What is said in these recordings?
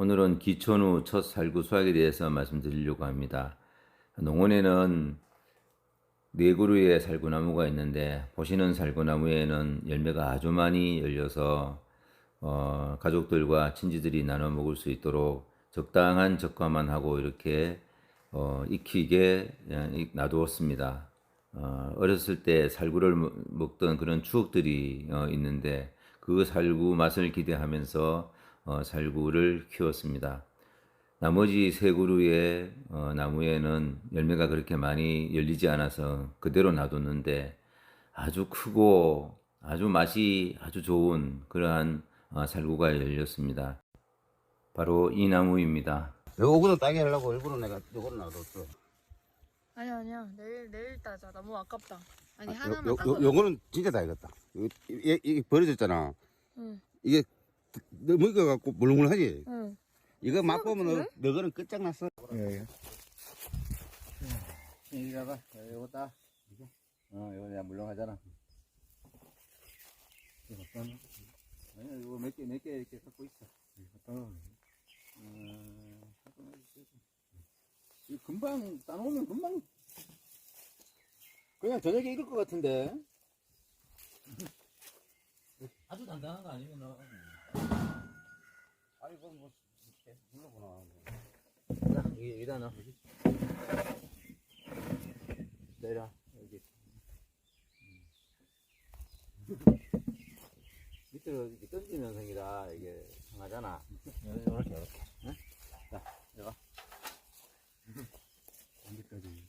오늘은 기촌 후 첫 살구 수확에 대해서 말씀드리려고 합니다. 농원에는 네 그루의 살구나무가 있는데 보시는 살구나무에는 열매가 아주 많이 열려서 어, 가족들과 친지들이 나눠 먹을 수 있도록 적당한 적과만 하고 이렇게 어, 익히게 이- 놔두었습니다. 어, 어렸을 때 살구를 먹- 먹던 그런 추억들이 어, 있는데 그 살구 맛을 기대하면서 어, 살구를 키웠습니다. 나머지 세 그루의 어, 나무에는 열매가 그렇게 많이 열리지 않아서 그대로 놔뒀는데 아주 크고 아주 맛이 아주 좋은 그러한 어, 살구가 열렸습니다. 바로 이 나무입니다. 요거는 따게 하려고 일부러 내가 요거를 놔뒀어. 아니야 아니야 내일 내일 따자 너무 아깝다 아니 아, 하나만 요, 요거는 진짜. 요- 이게, 이게 버려졌잖아. 응. 이게 너무 익어갖고 물렁물렁하지? 응. 이거 맛보면 그래? 너거는 끝장났어. 예. 여기다가 요거 따. 어, 이거 내가 물렁하잖아. 이거 따나? 아니, 이거 몇 개, 몇 개 이렇게 갖고 있어. 이거 따. 음, 갖고 있어. 이 금방 따놓으면 금방 그냥 저녁에 익을 것 같은데. 아주 단단한 거 아니면 뭐, 불러보나. 자, 여기, 여기다 놔. 내려, 여기. 밑으로 이렇게 던지면서 이라 이게 상하잖아. 이렇게, 이렇게. 응? 자, 내가. 언제까지?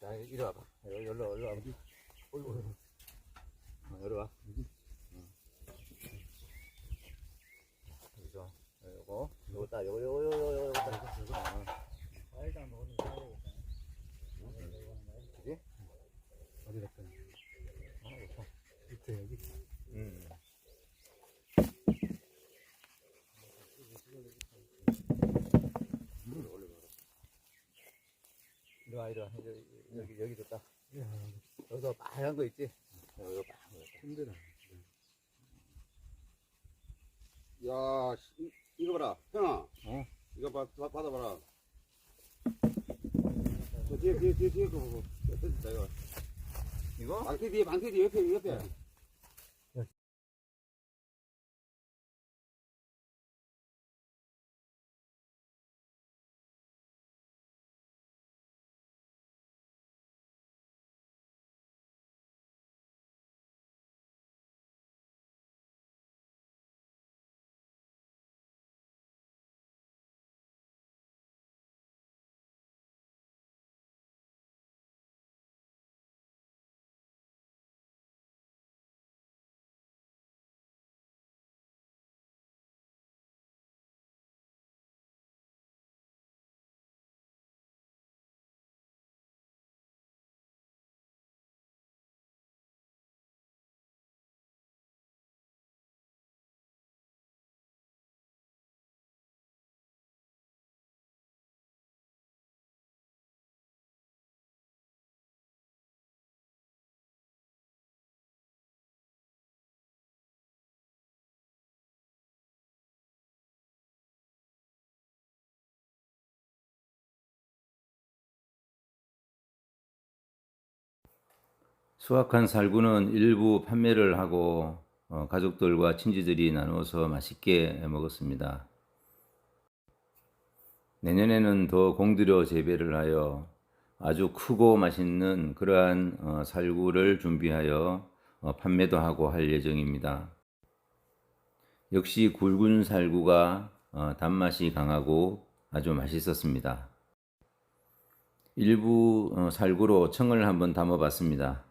자, 이리 와봐. 여기, 여기로, 여기로 와봐. 어이구, 어이구. 어, 여기 와. 응. 여기서, 요거 따, 요거, 요거, 요거, 요거, 요거 따. 요거. 어. 과일당 먹는 거 그지? 어디 갔다? 아, 좋다. 밑에 여기. 음. 이리 와, 이리 와. 여기, 여기, 따. 여기서 빨간 거 있지? 여기 빨간 거. 힘들어. 야, 씨, 이- 이거 봐라. 형아. 어? 이거 봐, 봐- 받아봐라. 저 뒤에, 뒤에, 뒤에, 뒤에 거 보고. 뜯었다, 이거. 이거? 망태 뒤에, 망태 뒤에, 옆에, 옆에. 수확한 살구는 일부 판매를 하고 어, 가족들과 친지들이 나누어서 맛있게 먹었습니다. 내년에는 더 공들여 재배를 하여 아주 크고 맛있는 그러한 어, 살구를 준비하여 어, 판매도 하고 할 예정입니다. 역시 굵은 살구가 어, 단맛이 강하고 아주 맛있었습니다. 일부 어, 살구로 청을 한번 담아봤습니다.